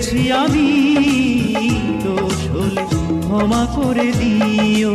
করেছি আমি তো ক্ষমা করে দিও।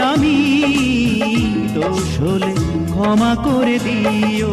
আমি দোষ হলে ক্ষমা করে দিও।